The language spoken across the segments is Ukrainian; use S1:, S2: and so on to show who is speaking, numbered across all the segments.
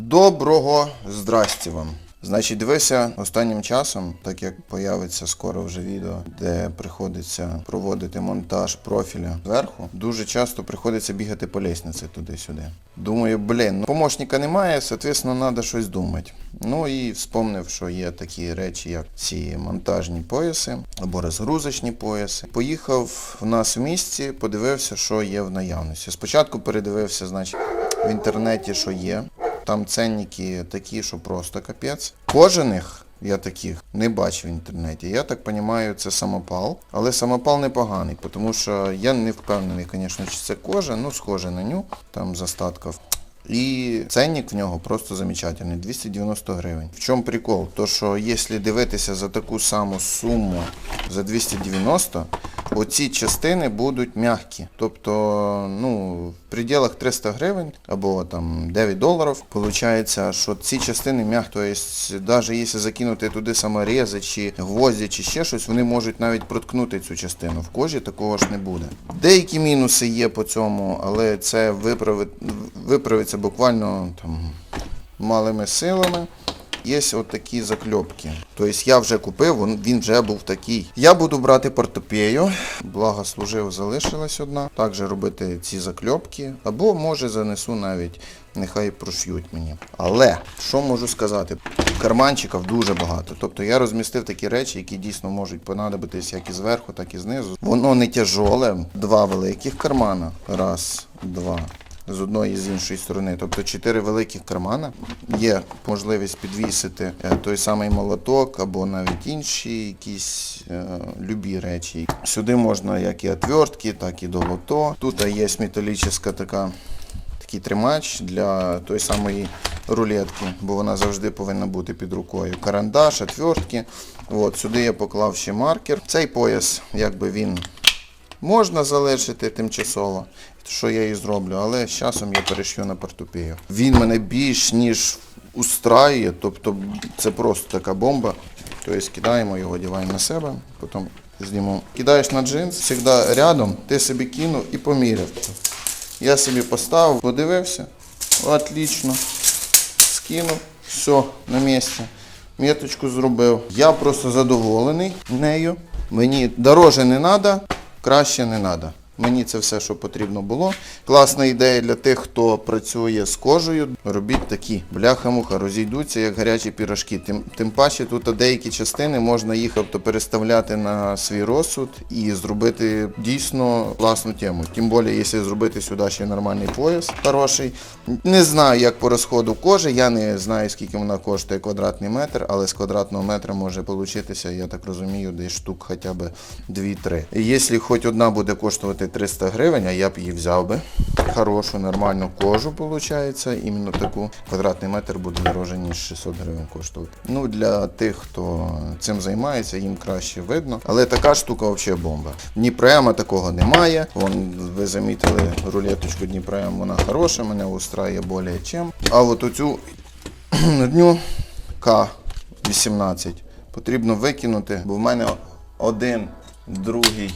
S1: Доброго здрасті вам. Значить, дивися останнім часом, так як появиться скоро вже відео, де приходиться проводити монтаж профіля зверху, дуже часто приходиться бігати по лестниці туди-сюди. Думаю, блін, ну помощника немає, соответственно, треба щось думати. Ну і вспомнив, що є такі речі, як ці монтажні пояси або розгрузочні пояси. Поїхав в нас в місті, подивився, що є в наявності. Спочатку передивився, значить, в інтернеті, що є. Там ценники такі, що просто капець. Кожаних я таких не бачив в інтернеті. Я так розумію, це самопал. Але самопал непоганий, тому що я не впевнений, звісно, чи це кожа, ну схоже на ню, там з остатків. І ценник в нього просто замечательний, 290 гривень. В чому прикол? То що якщо дивитися за таку саму суму за 290, оці частини будуть м'які. Тобто, ну, в пределах 300 гривень або там 9 доларів, виходить, що ці частини м'які. Тобто, навіть якщо закинути туди саморези чи гвозді чи ще щось, вони можуть навіть проткнути цю частину. В кожі такого ж не буде. Деякі мінуси є по цьому, але це виправи- виправиться буквально там малими силами. Є от такі закльопки. Тобто я вже купив, він- вже був такий. Я буду брати портопею, благо служив, залишилась одна. Також робити ці закльопки, або може занесу навіть, нехай прошьють мені. Але що можу сказати? Карманчиків дуже багато. Тобто я розмістив такі речі, які дійсно можуть понадобитись як і зверху, так і знизу. Воно не тяжоле. Два великих кармана. Раз, два з одної і з іншої сторони. Тобто чотири великих кармана. Є можливість підвісити е, той самий молоток або навіть інші якісь е, любі речі. Сюди можна як і отвертки, так і долото. Тут є металічна така. Такий тримач для тої самої рулетки, бо вона завжди повинна бути під рукою. Карандаш, отвертки. От, сюди я поклав ще маркер. Цей пояс, якби він можна залишити тимчасово, що я і зроблю, але з часом я перейшов на портупею. Він мене більш ніж устраює, тобто це просто така бомба. Тобто кидаємо його, одягаємо на себе, потім знімемо. Кидаєш на джинс, завжди рядом, ти собі кинув і поміряв. Я собі поставив, подивився, отлично, скинув, все, на місці. Меточку зробив. Я просто задоволений нею. Мені дороже не треба, краще не треба. Мені це все, що потрібно було. Класна ідея для тих, хто працює з кожею. Робіть такі. Бляха-муха, розійдуться як гарячі пірожки. Тим, тим паче тут деякі частини можна їх тобто, переставляти на свій розсуд і зробити дійсно класну тему. Тим більше, якщо зробити сюди ще нормальний пояс хороший. Не знаю, як по розходу кожи, я не знаю, скільки вона коштує квадратний метр, але з квадратного метра може получитися, я так розумію, десь штук хоча б 2-3. Якщо хоч одна буде коштувати 300 гривень, а я б її взяв би. Хорошу, нормальну кожу, виходить, іменно таку. Квадратний метр буде дороже, ніж 600 гривень коштувати. Ну, для тих, хто цим займається, їм краще видно. Але така штука взагалі бомба. Дніпрема такого немає. Вон, ви замітили рулеточку Дніпрем, вона хороша, мене устраює більше чим. А от оцю дню К-18 потрібно викинути, бо в мене один, другий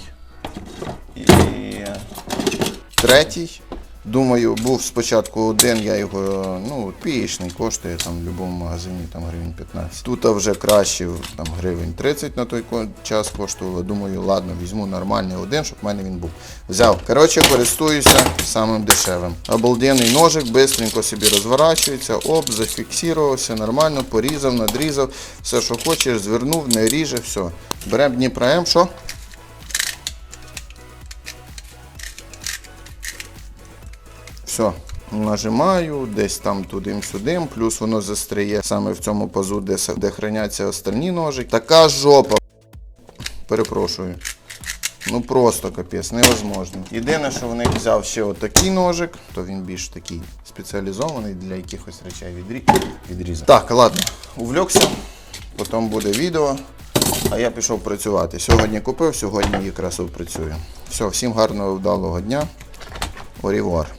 S1: третій. Думаю, був спочатку один, я його, ну, пієчний, коштує там в будь-якому магазині там гривень 15. Тут вже краще там гривень 30 на той час коштувало. Думаю, ладно, візьму нормальний один, щоб в мене він був. Взяв. Коротше, користуюся самим дешевим. Обалденний ножик, бистренько собі розворачується, оп, зафіксувався, нормально, порізав, надрізав, все, що хочеш, звернув, не ріже, все. Беремо Дніпро-М, що? Все. Нажимаю, десь там туди-сюди, плюс воно застряє саме в цьому пазу, де, де храняться остальні ножики. Така жопа. Перепрошую. Ну просто капець, невозможно. Єдине, що в них взяв ще отакий ножик, то він більш такий спеціалізований для якихось речей відрі... відрізав. Так, ладно, увлекся, потім буде відео. А я пішов працювати. Сьогодні купив, сьогодні якраз працюю. Все, всім гарного вдалого дня. Орівуар.